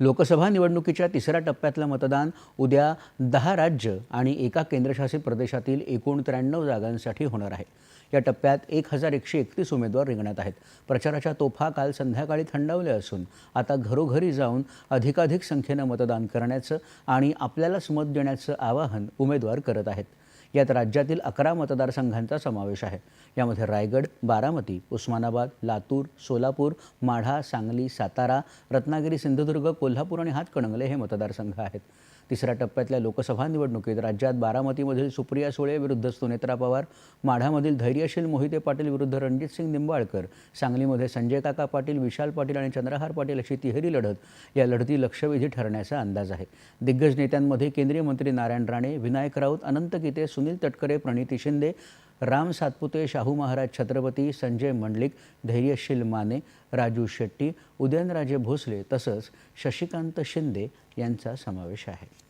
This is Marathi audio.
लोकसभा निवडणुकीच्या तिसऱ्या टप्प्यातलं मतदान उद्या दहा राज्य आणि एका केंद्रशासित प्रदेशातील एकूण त्र्याण्णव जागांसाठी होणार आहे. या टप्प्यात एक हजार एकशे एकतीस उमेदवार रिंगणात आहेत. प्रचाराच्या तोफा काल संध्याकाळी थंडावल्या असून आता घरोघरी जाऊन अधिकाधिक संख्येनं मतदान करण्याचं आणि आपल्यालाच मत देण्याचं आवाहन उमेदवार करत आहेत. यात राज्यातील अकरा मतदारसंघांचा समावेश आहे. यामध्ये रायगड बारामती उस्मानाबाद लातूर सोलापूर माढा सांगली सातारा रत्नागिरी सिंधुदुर्ग कोल्हापूर आणि हातकणंगले हे मतदारसंघ आहेत. तिसऱ्या टप्प्यातल्या लोकसभा निवडणुकीत राज्यात बारामतीमधील सुप्रिया सुळे विरुद्ध सुनेत्रा पवार माढामधील धैर्यशील मोहिते पाटील विरुद्ध रणजितसिंग निंबाळकर सांगलीमध्ये संजय काका पाटील विशाल पाटील आणि चंद्रहार पाटील अशी तिहेरी लढत या लढती लक्षवेधी ठरण्याचा अंदाज आहे. दिग्गज नेत्यांमध्ये केंद्रीय मंत्री नारायण राणे विनायक राऊत अनंत गीते सुनील तटकरे प्रणिती शिंदे राम सातपुते शाहू महाराज छत्रपती संजय मंडलिक धैर्यशील माने राजू शेट्टी उदयनराजे भोसले तसंच शशिकांत शिंदे यांचा समावेश आहे.